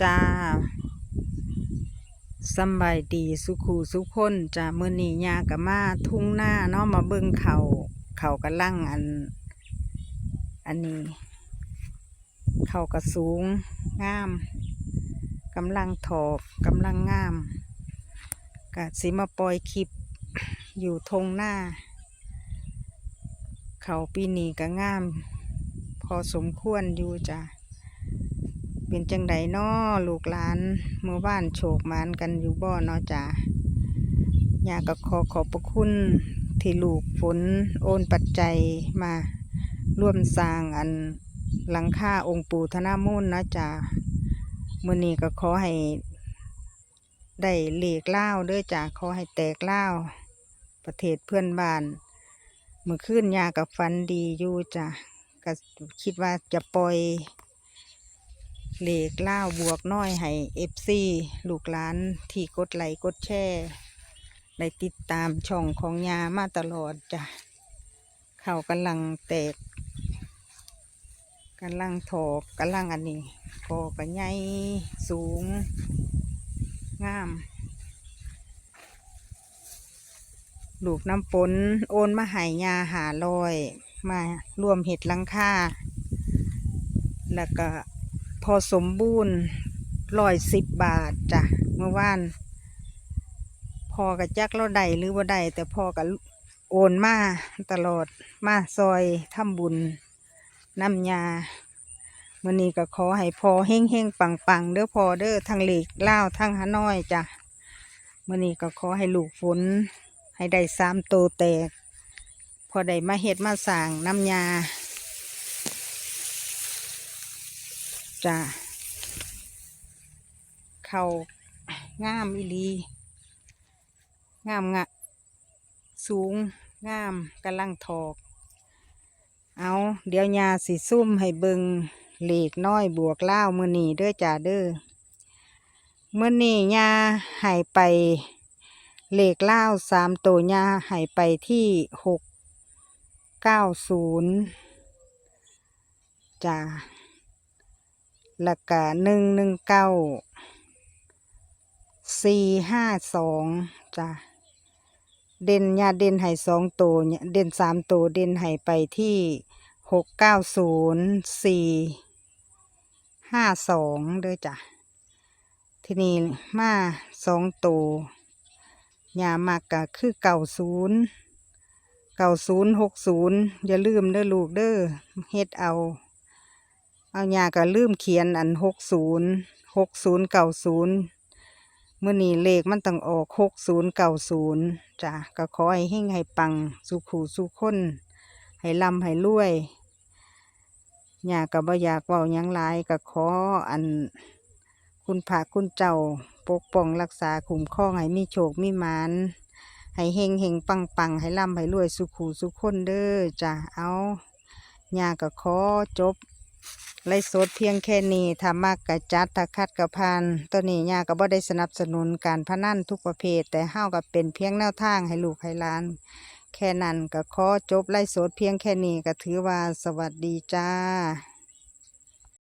จ้าสบายดีสุขูสุขคนจ้ามือนียากับมาทุ่งหน้าเนาะมาเบิ่งเขาเขากำลังอัน อันนี้ เขากระสูงงามกำลังถอกกำลังงามกะสิมาปล่อยคลิปอยู่ทงหน้า เขาปีนี้ก็งาม พอสมควรอยู่จ้ะ เป็นจังไดน้อลูกหลานเมื่อบ้านโฉกมานกันอยู่บ่เนาะจ้ะยาก็ขอขอบพระคุณที่ลูกฝนโอนปัจจัยมาร่วมสร้างอันหลังคาองค์ปู่ธนามูลนะจ้ะมื้อนี้ก็ขอให้ได้เลขเล่าด้อจ้ะขอให้แตกเล่าประเทศเพื่อนบ้านเมื่อคืนยากับฟันดีอยู่จ้ะก็คิดว่าจะปล่อย เลขล่าบวกน้อยให้เอฟซีลูกหลานที่กดไลค์กดแชร์ได้ติดตามช่องของยามาตลอดจ้ะเขากำลังแตกกำลังถอกกำลังอันนี้พอกันใหญ่สูง งาม ลูกน้ำฝนโอนมาหายยาหาลอย มารวมเห็ดลังค่าแล้วก็ พอสมบูรณ์ร้อยสิบบาทจ้ะเมื่อวานพอกับจักเราได้หรือว่าได้แต่พอกับโอนมาตลอดมาซอยทำบุญน้ำยามื่อนี้ก็ขอให้พอเฮงเฮงปังปังเด้อพอเด้อทั้งเหล็กเล่าทั้งฮานอยจ้ะมื่อนี้ก็ขอให้ลูกฝน ให้ได้สามโตแตก พอได้มาเฮ็ดมาสั่งน้ำยา จ้ะเขางามอีลี งามงะ สูง งามกำลังถอก เอา เดี๋ยวยาสิซุ่มให้เบิงเหล็กน้อยบวกเล่ามือนีเด้อจ้าเด้อมือนียาหายไปเหลขเล่าสามตัวยาหายไปที่หกเก้าศูนย์จ้า แล้วก็หนึ่งหนึ่งเก้าสี่ห้าสองจ้าเด่นยาเด่นใหายสองตัวเนี่ยเด่นสามตัวเด่นใหายไปที่หกเก้าศูนย์สี่ห้าสองเด้อจ้ะทีนี้มาสองตัวยามากก็คือเก่าศูนย์เก่าศูนย์หกศูนย์อย่าลืมเด้อลูกเด้อเฮ็ดเอา เอายาก็ลืมเขียนอันหกศูนย์หกศูนย์เก่าศูนย์เมื่อนี้เลขมันต้องออกหกศูนย์เก่าศูนย์จ้ะก็ขอให้เฮงให้ปังสุขูสุขคนให้ลำให้รวยยาก็บ่อยากเว้ายังหลายก็ขออันคุณพระคุณเจ้าปกป้องรักษาคุ้มครองให้มีโชคมีมานให้เฮงเฮงปังปังให้ร่ำให้รวยสุขูสุขคนเด้อจ้ะเอาญาก็ขอจบ ไล่สดเพียงแค่นี้ถ้ามากกะจัดถ้าคัดกะพานตัวนี้ญาก็บ่ได้สนับสนุนการพนันทุกประเภท แต่เฮาก็เป็นเพียงแนวทางให้ลูกให้ล้าน แค่นั้นก็ขอจบไล่สดเพียงแค่นี้ก็ถือว่าสวัสดีจ้า